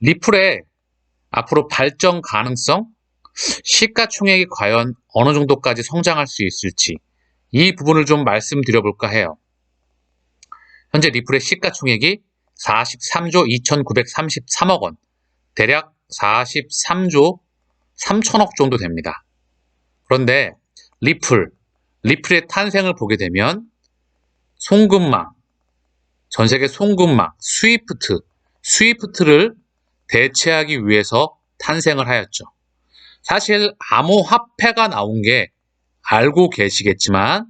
리플의 앞으로 발전 가능성, 시가총액이 과연 어느 정도까지 성장할 수 있을지 이 부분을 좀 말씀드려 볼까 해요. 현재 리플의 시가총액이 43조 2,933억 원, 대략 43조 3천억 정도 됩니다. 그런데 리플, 리플의 탄생을 보게 되면 송금망, 전 세계 송금망, 스위프트, 스위프트를 대체하기 위해서 탄생을 하였죠. 사실 암호화폐가 나온 게 알고 계시겠지만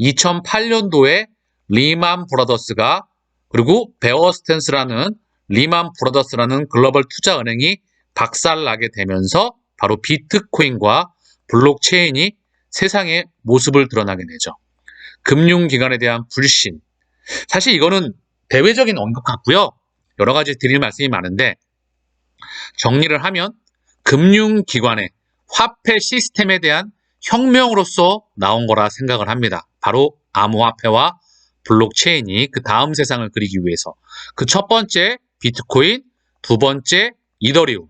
2008년도에 리만 브라더스가 그리고 베어스텐스라는 리만 브라더스라는 글로벌 투자 은행이 박살나게 되면서 바로 비트코인과 블록체인이 세상의 모습을 드러나게 되죠. 금융기관에 대한 불신. 사실 이거는 대외적인 언급 같고요. 여러 가지 드릴 말씀이 많은데 정리를 하면 금융기관의 화폐 시스템에 대한 혁명으로서 나온 거라 생각을 합니다. 바로 암호화폐와 블록체인이 그 다음 세상을 그리기 위해서 그 첫 번째 비트코인, 두 번째 이더리움.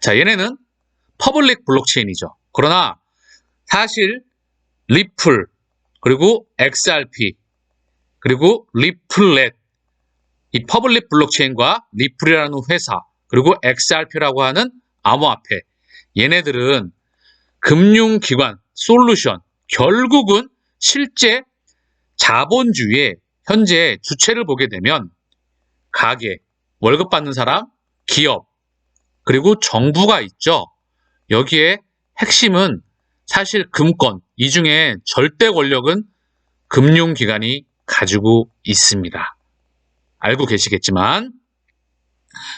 자, 얘네는 퍼블릭 블록체인이죠. 그러나 사실 리플 그리고 XRP 그리고 리플렛 이 퍼블릭 블록체인과 리플이라는 회사 그리고 XRP라고 하는 암호화폐 얘네들은 금융기관 솔루션 결국은 실제 자본주의의 현재 주체를 보게 되면 가게, 월급 받는 사람, 기업, 그리고 정부가 있죠. 여기에 핵심은 사실 금권, 이 중에 절대 권력은 금융기관이 가지고 있습니다. 알고 계시겠지만,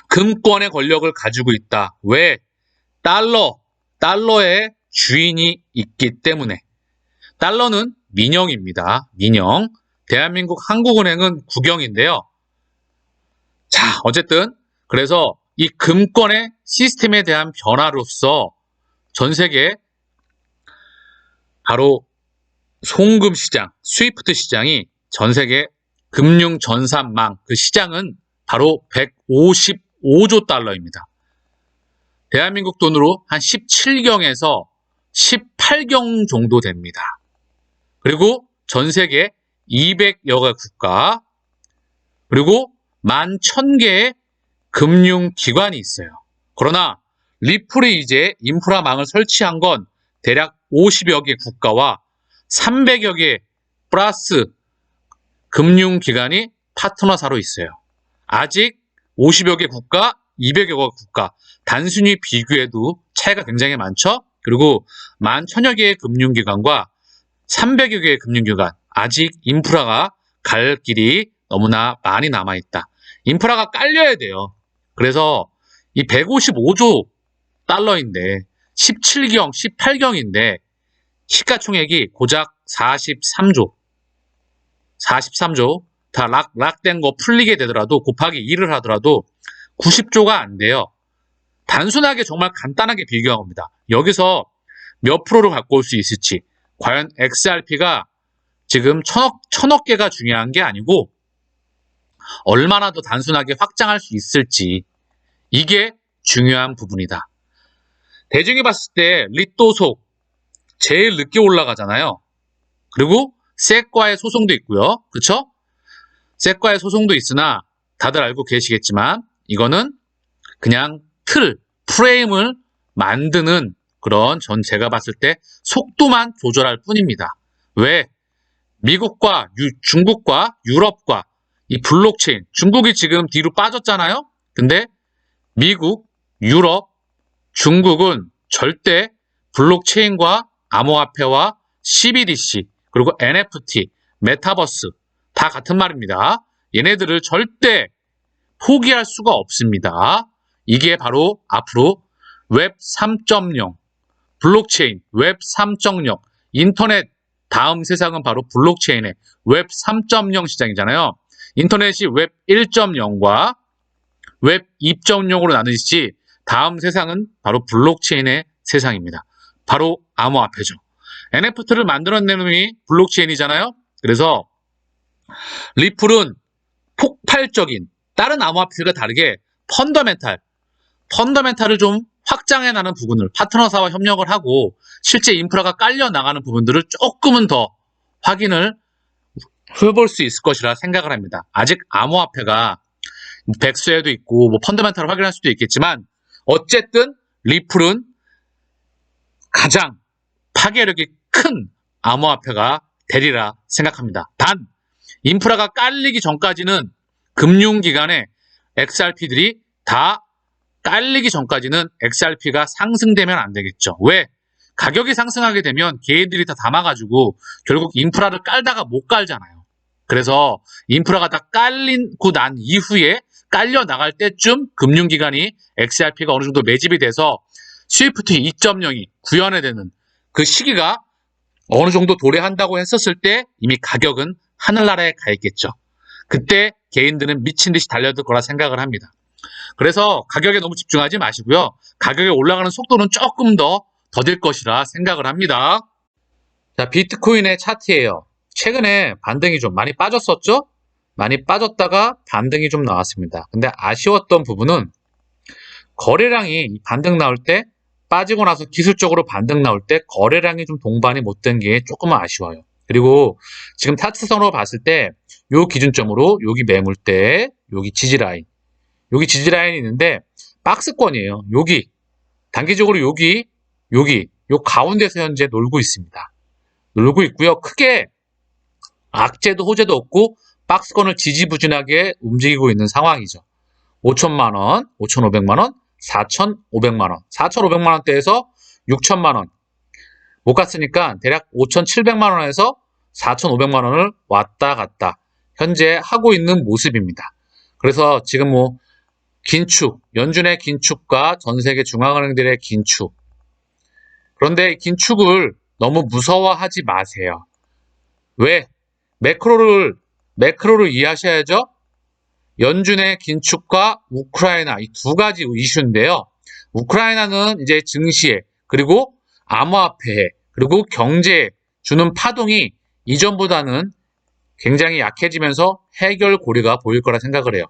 금권의 권력을 가지고 있다. 왜? 달러, 달러의 주인이 있기 때문에. 달러는 민영입니다. 민영. 대한민국 한국은행은 국영인데요. 자, 어쨌든 그래서 이 금권의 시스템에 대한 변화로서 전 세계 바로 송금 시장, 스위프트 시장이 전 세계 금융 전산망 그 시장은 바로 155조 달러입니다. 대한민국 돈으로 한 17경에서 18경 정도 됩니다. 그리고 전 세계 200여 개 국가, 그리고 11,000개의 금융기관이 있어요. 그러나 리플이 이제 인프라망을 설치한 건 대략 50여 개 국가와 300여 개 플러스 금융기관이 파트너사로 있어요. 아직 50여 개 국가, 200여 개 국가, 단순히 비교해도 차이가 굉장히 많죠? 그리고 11,000여 개의 금융기관과 300여 개의 금융기관, 아직 인프라가 갈 길이 너무나 많이 남아있다. 인프라가 깔려야 돼요. 그래서 이 155조 달러인데 17경, 18경인데 시가총액이 고작 43조, 43조 다 락, 락된 거 풀리게 되더라도 곱하기 2를 하더라도 90조가 안 돼요. 단순하게 정말 간단하게 비교한 겁니다. 여기서 몇 프로를 갖고 올 수 있을지 과연 XRP가 지금 천억, 천억 개가 중요한 게 아니고 얼마나 더 단순하게 확장할 수 있을지 이게 중요한 부분이다. 대중이 봤을 때 리또속 제일 늦게 올라가잖아요. 그리고 셋과의 소송도 있고요. 그렇죠? 셋과의 소송도 있으나 다들 알고 계시겠지만 이거는 그냥 틀, 프레임을 만드는 그런 전 제가 봤을 때 속도만 조절할 뿐입니다. 왜? 미국과 유, 중국과 유럽과 이 블록체인, 중국이 지금 뒤로 빠졌잖아요? 근데 미국, 유럽, 중국은 절대 블록체인과 암호화폐와 CBDC, 그리고 NFT, 메타버스 다 같은 말입니다. 얘네들을 절대 포기할 수가 없습니다. 이게 바로 앞으로 웹 3.0, 블록체인, 웹 3.0, 인터넷 다음 세상은 바로 블록체인의 웹 3.0 시장이잖아요. 인터넷이 웹 1.0과 웹 2.0으로 나누듯이 다음 세상은 바로 블록체인의 세상입니다. 바로 암호화폐죠. NFT를 만들어낸 놈이 블록체인이잖아요. 그래서 리플은 폭발적인 다른 암호화폐가 다르게 펀더멘탈, 펀더멘탈을 좀 확장해 나는 부분을 파트너사와 협력을 하고 실제 인프라가 깔려 나가는 부분들을 조금은 더 확인을 해볼 수 있을 것이라 생각을 합니다. 아직 암호화폐가 백수에도 있고 뭐 펀더멘탈을 확인할 수도 있겠지만 어쨌든 리플은 가장 파괴력이 큰 암호화폐가 되리라 생각합니다. 단 인프라가 깔리기 전까지는 금융기관의 XRP들이 다 깔리기 전까지는 XRP가 상승되면 안 되겠죠. 왜? 가격이 상승하게 되면 개인들이 다 담아가지고 결국 인프라를 깔다가 못 깔잖아요. 그래서 인프라가 다 깔리고 난 이후에 깔려 나갈 때쯤 금융기관이 XRP가 어느 정도 매집이 돼서 스위프트 2.0이 구현해되는 그 시기가 어느 정도 도래한다고 했었을 때 이미 가격은 하늘나라에 가 있겠죠. 그때 개인들은 미친 듯이 달려들 거라 생각을 합니다. 그래서 가격에 너무 집중하지 마시고요. 가격이 올라가는 속도는 조금 더 더딜 것이라 생각을 합니다. 자, 비트코인의 차트예요. 최근에 반등이 좀 많이 빠졌었죠? 많이 빠졌다가 반등이 좀 나왔습니다. 근데 아쉬웠던 부분은 거래량이 반등 나올 때 빠지고 나서 기술적으로 반등 나올 때 거래량이 좀 동반이 못 된 게 조금은 아쉬워요. 그리고 지금 타츠선으로 봤을 때 요 기준점으로 여기 매물대, 여기 지지라인, 여기 지지라인이 있는데 박스권이에요. 여기 단기적으로 여기, 여기, 요 가운데서 현재 놀고 있습니다. 놀고 있고요. 크게 악재도 호재도 없고 박스권을 지지부진하게 움직이고 있는 상황이죠. 5천만 원, 5,500만 원, 4,500만 원, 4,500만 원대에서 6천만 원. 못 갔으니까 대략 5,700만 원에서 4,500만 원을 왔다 갔다 현재 하고 있는 모습입니다. 그래서 지금 뭐 긴축, 연준의 긴축과 전 세계 중앙은행들의 긴축. 그런데 이 긴축을 너무 무서워하지 마세요. 왜? 매크로를 매크로를 이해하셔야죠. 연준의 긴축과 우크라이나 이 두 가지 이슈인데요. 우크라이나는 이제 증시에 그리고 암호화폐에 그리고 경제에 주는 파동이 이전보다는 굉장히 약해지면서 해결 고리가 보일 거라 생각을 해요.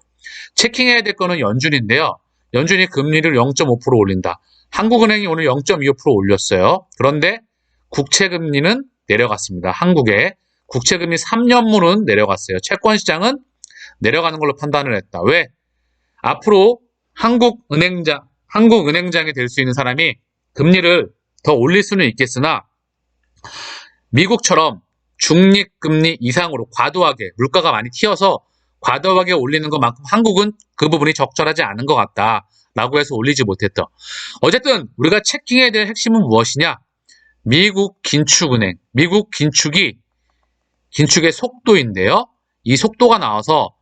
체킹해야 될 거는 연준인데요. 연준이 금리를 0.5% 올린다. 한국은행이 오늘 0.25% 올렸어요. 그런데 국채 금리는 내려갔습니다. 한국의 국채 금리 3년물은 내려갔어요. 채권 시장은 내려가는 걸로 판단을 했다. 왜? 앞으로 한국은행장, 한국은행장이 될 수 있는 사람이 금리를 더 올릴 수는 있겠으나 미국처럼 중립금리 이상으로 과도하게 물가가 많이 튀어서 과도하게 올리는 것만큼 한국은 그 부분이 적절하지 않은 것 같다 라고 해서 올리지 못했다. 어쨌든 우리가 체킹해야 될 핵심은 무엇이냐? 미국 긴축은행, 미국 긴축이 긴축의 속도인데요. 이 속도가 나와서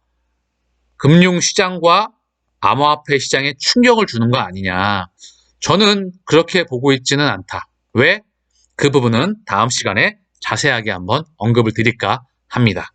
금융시장과 암호화폐 시장에 충격을 주는 거 아니냐. 저는 그렇게 보고 있지는 않다. 왜? 그 부분은 다음 시간에 자세하게 한번 언급을 드릴까 합니다.